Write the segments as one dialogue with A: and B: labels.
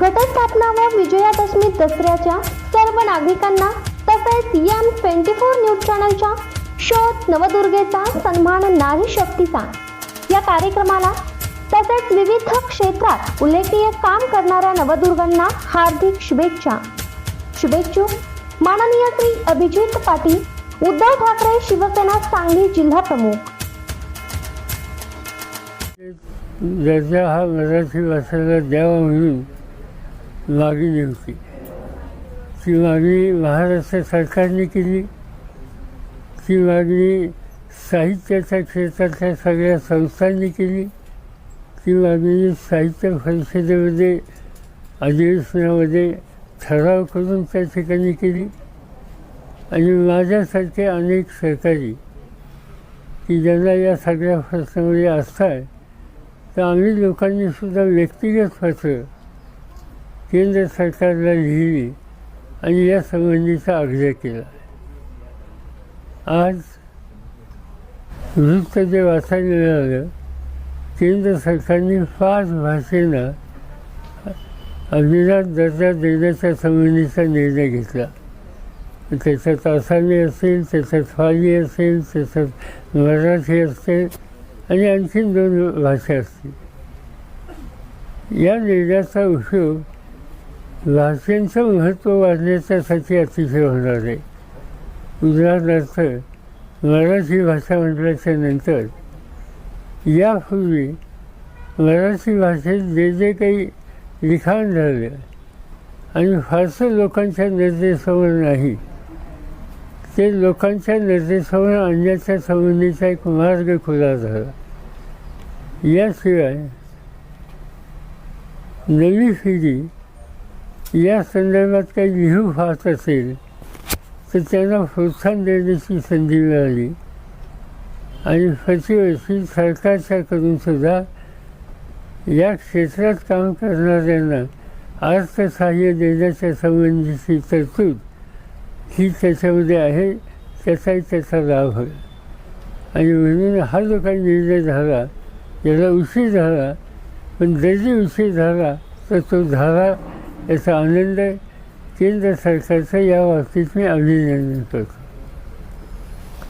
A: घटस्थापना व विजयादशमी दसऱ्याच्या सर्व नागरिकांना तसेच एम ट्वेंटी फोर न्यूज चॅनलच्या शोध नवदुर्गेचा सन्मान नारी शक्तीचा. या कार्यक्रमाला तसेच विविध क्षेत्रात उल्लेखनीय काम करणाऱ्या नवदुर्गांना हार्दिक शुभेच्छा. शुभेच्छुक माननीय श्री अभिजित पाटील उद्धव ठाकरे शिवसेना सांगली जिल्हा प्रमुख.
B: दर्जा हा मराठी भाषेला द्यावा म्हणून मागणी होती ती मागणी महाराष्ट्र सरकारने केली. ती मागणी साहित्याच्या क्षेत्रातल्या सगळ्या संस्थांनी केली. ती मागणी साहित्य परिषदेमध्ये अधिवेशनामध्ये ठराव करून त्या ठिकाणी केली. आणि माझ्यासारखे अनेक सहकारी की ज्यांना या सगळ्या प्रश्नामध्ये आस्था आहे तर आम्ही लोकांनी सुद्धा व्यक्तिगत पत्र केंद्र सरकारला लिहिली आणि या संबंधीचा आग्रह केला. आज वृत्त जे वाचायला मिळालं केंद्र सरकारने पाच भाषेना अभिजात दर्जा देण्याच्या संबंधीचा निर्णय घेतला. त्याच्यात आसामी असेल त्याच्यात फाली असेल त्याच्यात मराठी असेल आणि आणखीन दोन भाषा असतील. या निर्णयाचा उपयोग भाषेचं महत्त्व वाढण्याच्यासाठी अतिशय होणार आहे. उदाहरणार्थ मराठी भाषा म्हटल्याच्या नंतर यापूर्वी मराठी भाषेत जे जे काही लिखाण झालं आणि फारसं लोकांच्या नजरेसमोर नाही ते लोकांच्या नजरेसमोर आणण्याच्या संबंधीचा एक मार्ग खुला झाला. याशिवाय नवी पिढी या संदर्भात काही लिहू पाहत असेल तर त्यांना प्रोत्साहन देण्याची संधी मिळाली. आणि प्रतिवर्षी सरकारच्याकडून सुद्धा या क्षेत्रात काम करणाऱ्यांना अर्थसहाय्य देण्याच्या संबंधीची तरतूद ही त्याच्यामध्ये आहे त्याचाही त्याचा लाभ होईल आणि म्हणून हा जो काही निर्णय झाला याला उशीर झाला पण जरी उशीर झाला तर तो झाला याचा आनंद केंद्र सरकारचं या बाबतीत मी अभिनंदन करतो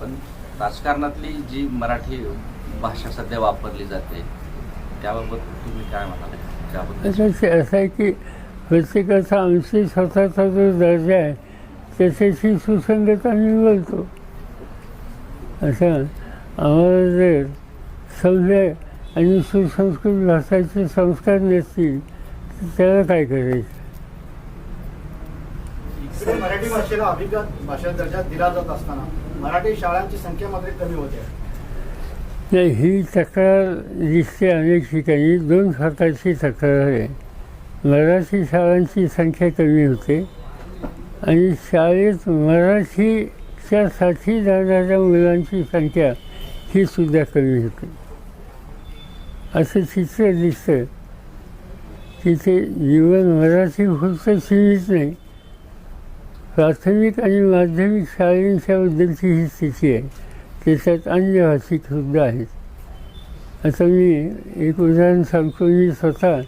C: पण राजकारणातली जी मराठी भाषा सध्या वापरली जाते त्याबाबत तुम्ही काय म्हणाल?
B: असं असं आहे की प्रत्येकाचा आमची स्वतःचा जो दर्जा आहे त्याच्याशी सुसंगत आम्ही बोलतो असं आम्हाला जर सभ्य आणि सुसंस्कृत भाषाचे संस्कार नसतील तर त्याला काय करायचं
D: सर, मराठी भाषेला अभिगत भाषा दर्जा दिला जात असताना मराठी शाळांची संख्या मात्र कमी होते.
B: नाही ही तक्रार दिसते अनेक ठिकाणी दोन प्रकारची तक्रार आहे. मराठी शाळांची संख्या कमी होते आणि शाळेत मराठीच्यासाठी जाणाऱ्या मुलांची संख्या ही सुद्धा कमी होते. असं चित्र दिसतं की ते जीवन मराठी फक्त सीमित नाही प्राथमिक आणि माध्यमिक शाळांच्याबद्दलची ही स्थिती आहे त्याच्यात अन्य भाषिक सुद्धा आहेत. आता मी एक उदाहरण सांगतो मी स्वतः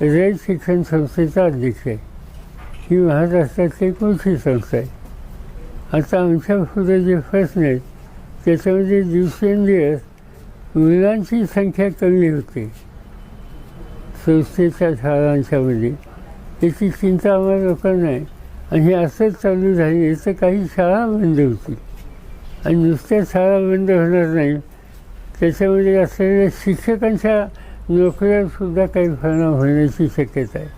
B: रयत शिक्षण संस्थेचा अध्यक्ष आहे. ही महाराष्ट्रातली कृषी संस्था आहे? आता आमच्या पुढे जे प्रश्न आहेत त्याच्यामध्ये दिवसेंदिवस मुलांची संख्या कमी होते. संस्थेच्या शाळांच्यामध्ये याची चिंता आम्हाला लोकांना आहे. आणि हे असंच चालू झाले. तर काही शाळा बंद होतील आणि नुसत्या शाळा बंद होणार नाही. त्याच्यामध्ये असलेल्या शिक्षकांच्या नोकऱ्यांसुद्धा काही परिणाम होण्याची शक्यता आहे.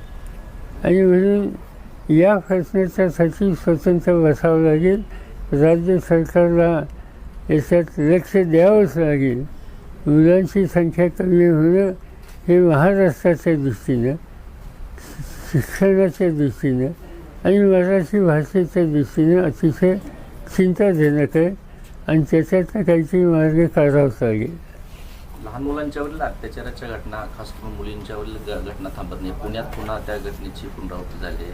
B: आणि म्हणून या प्रश्नाच्यासाठी स्वतंत्र बसावं लागेल. राज्य सरकारला याच्यात लक्ष द्यावंच लागेल. मुलांची संख्या कमी होणं हे महाराष्ट्राच्या दृष्टीनं शिक्षणाच्या दृष्टीनं आणि मराठी भाषेच्या दृष्टीनं अतिशय चिंताजनक आहे आणि त्याच्यातनं काहीतरी मार्ग काढावाच लागेल.
C: लहान मुलांच्यावरील अत्याचाराच्या घटना खास करून मुलींच्यावरील घटना थांबत नाही. पुण्यात पुन्हा त्या घटनेची पुनरावृत्ती झाली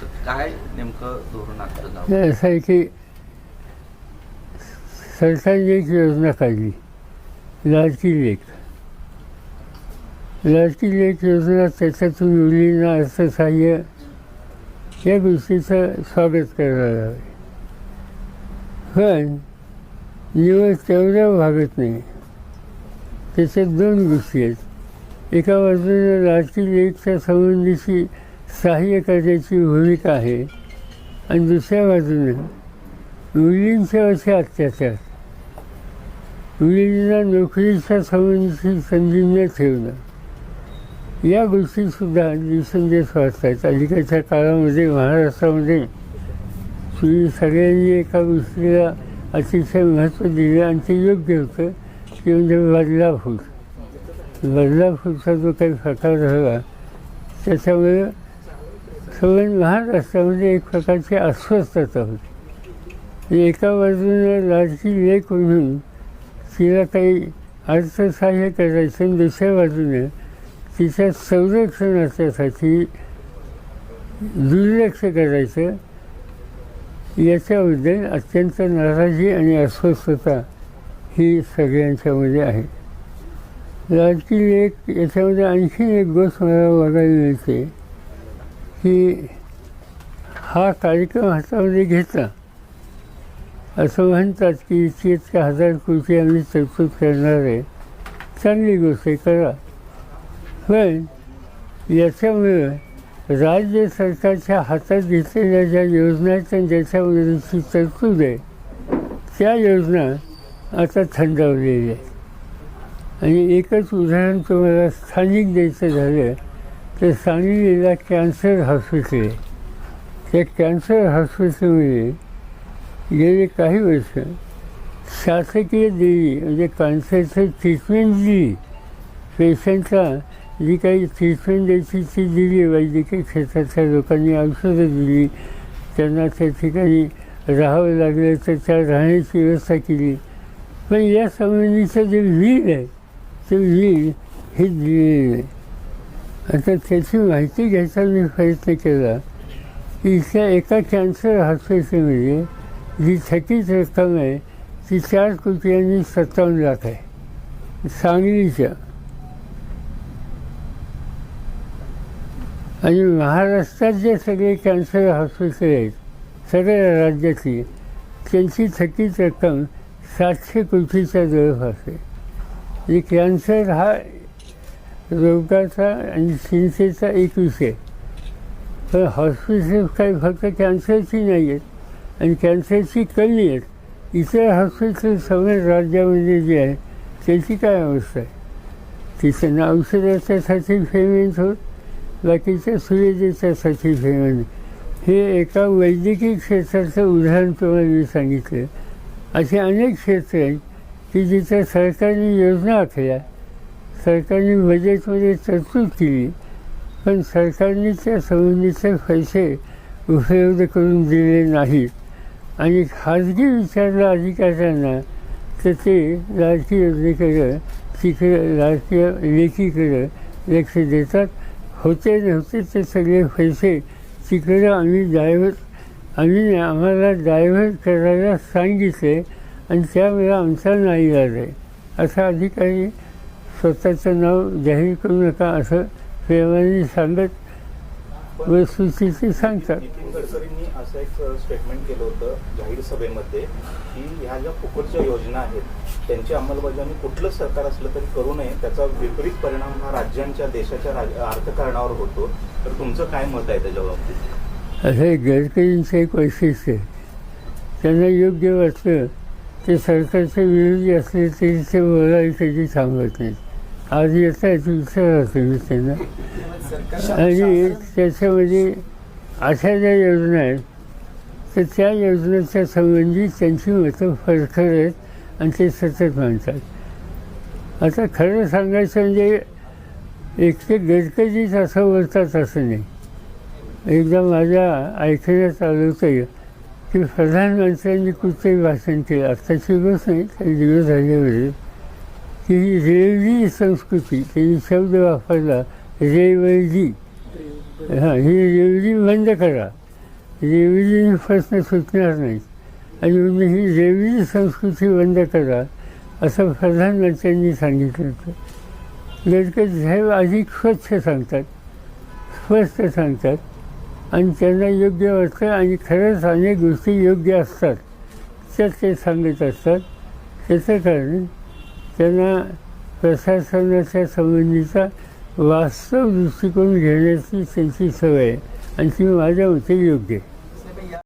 C: तर काय नेमकं धोरण आखलं
B: असं आहे की सरकारने एक योजना काढली. लाडकी लेख. लाडकी लेख योजना त्याच्यातून मुलींना अर्थसहाय्य या गोष्टीचं स्वागत करायला हवे पण निवड तेवढ्या भागत नाही. त्याच्यात दोन गोष्टी आहेत. एका बाजूने राजकीय लेखच्या संबंधीची सहाय्य करण्याची भूमिका आहे. आणि दुसऱ्या बाजूने असे अत्याचार. मुलींना नोकरीच्या संबंधीची संधी न ठेवणं. या गोष्टीसुद्धा दिवसेंदिवस वाढत आहेत अलीकडच्या काळामध्ये महाराष्ट्रामध्ये तुम्ही सगळ्यांनी एका गोष्टीला अतिशय महत्त्व दिलं आणि ते योग्य होतं ते म्हणजे बदलापूर बदलापूरचा जो काही प्रकार झाला त्याच्यामुळे सगळं महाराष्ट्रामध्ये एक प्रकारची अस्वस्थता होती. एका बाजूने लाडकी लेख म्हणून तिला काही अर्थसहाय्य करायचं आणि दुसऱ्या बाजूने तिच्या संरक्षणाच्यासाठी दुर्लक्ष करायचं. याच्याबद्दल अत्यंत नाराजी आणि अस्वस्थता ही सगळ्यांच्यामध्ये आहे. राजकीय एक याच्यामध्ये आणखी एक गोष्ट मला बघायला मिळते की हा कार्यक्रम हातामध्ये घेतला असं म्हणतात की इतकी इतक्या हजार कृती आम्ही तरतूद करणार आहे. चांगली गोष्ट आहे करा. पण याच्यामुळे राज्य सरकारच्या हातात घेतलेल्या ज्या योजना आहेत आणि तरतूद आहे त्या योजना आता थंडावलेल्या आहेत. आणि एकच उदाहरण तुम्हाला स्थानिक द्यायचं झालं तर सांगलीला कॅन्सर हॉस्पिटल आहे. त्या कॅन्सर हॉस्पिटलमध्ये गेले काही वर्ष शासकीय देवी म्हणजे कॅन्सरचं ट्रीटमेंट दिली पेशंटला जी काही ट्रीटमेंट द्यायची ती दिली वैद्यकीय क्षेत्रातल्या लोकांनी औषधं दिली. त्यांना त्या ठिकाणी राहावं लागलं तर त्या राहण्याची व्यवस्था केली. पण या संबंधीचं जे वील आहे ते वील हे दिलेलं आहे आता त्याची माहिती घ्यायचा मी प्रयत्न केला की इथल्या एका कॅन्सर हॉस्पिटलमध्ये जी थकीत रक्कम आहे ती चार कोटी आणि सत्तावन्न लाख आहे. सांगलीच्या आणि महाराष्ट्रात जे सगळे कॅन्सर हॉस्पिटल आहेत सगळ्या राज्यातली त्यांची थकीत रक्कम सातशे कोटीच्या जवळपास आहे म्हणजे कॅन्सर हा रोगाचा आणि चिंतेचा एक विषय. पण हॉस्पिटल काही फक्त कॅन्सरची नाही आहेत आणि कॅन्सरची कमी आहेत. इतर हॉस्पिटल सगळ्या राज्यामध्ये जे आहे त्याची काय अवस्था आहे? तिथं औषधाच्यासाठी पेमेंट होत. बाकीच्या सुविधेच्यासाठी पेमेंट हे एका वैद्यकीय क्षेत्राचं उदाहरण तुम्हाला मी सांगितलं. असे अनेक क्षेत्र आहेत की जिथं सरकारने योजना आखल्या. सरकारने बजेटमध्ये तरतूद केली. पण सरकारने त्या संबंधीचे पैसे उपलब्ध करून दिले नाहीत आणि खाजगी विचारलं अधिकाऱ्यांना तर ते लाडकी योजनेकडं तिकडं लाडकी लेखीकडं लक्ष देतात. होते नव्हते ते सगळे पैसे तिकडं आम्ही ड्रायव्हर आम्ही आम्हाला ड्रायव्हर करायला सांगितले आणि त्यावेळेला आमचा नाही आहे असा अधिकारी स्वतःचं नाव जाहीर करू नका असं प्रेमाने सांगत वस्तुस्थिती सांगतात
E: नितीन गडकरींनी असं एक स्टेटमेंट केलं होतं जाहीर सभेमध्ये की ह्या ज्या फुकटच्या योजना आहेत त्यांची अंमलबजावणी कुठलं सरकार असलं तरी करू नये. त्याचा विपरीत परिणाम हा राज्यांच्या देशाच्या अर्थकारणावर होतो. तर तुमचं काय मत आहे त्याच्या बाबतीत?
B: असं एक गडकरींचं एक वैशिष्ट्य त्यांना योग्य वाटलं ते सरकारचे विरोधी असले तरी ते बोलायला कधी थांबत नाहीत. आज येत विचार विचारा त्यांना आणि त्याच्यामध्ये अशा ज्या योजना आहेत तर त्या योजनेच्या संबंधी त्यांची मतं फरखर आहेत आणि ते सतत मानतात आता खरं सांगायचं म्हणजे एकटे गडकरीच असं बोलतात असं नाही. एकदा माझ्या ऐकण्यात आलं होतं की प्रधानमंत्र्यांनी कुठेही भाषण केलं. आत्ताची गोष्ट नाही काही दिवस झाल्यावर की ही रेवजी संस्कृती त्यांनी शब्द वापरला रेवजी हां ही रेवजी बंद करा. रेवजी प्रश्न सुटणार नाही आणि म्हणजे ही रेवजी संस्कृती बंद करा असं प्रधानमंत्र्यांनी सांगितलं होतं. नेटके साहेब अधिक स्वच्छ सांगतात स्पष्ट सांगतात आणि त्यांना योग्य वाटतं आणि खरंच अनेक गोष्टी योग्य असतात. तर ते सांगत असतात त्याचं कारण त्यांना प्रशासनाच्या संबंधीचा वास्तव दृष्टिकोन घेण्याची त्यांची सवय आहे. आणि ती माझ्या मते योग्य आहे.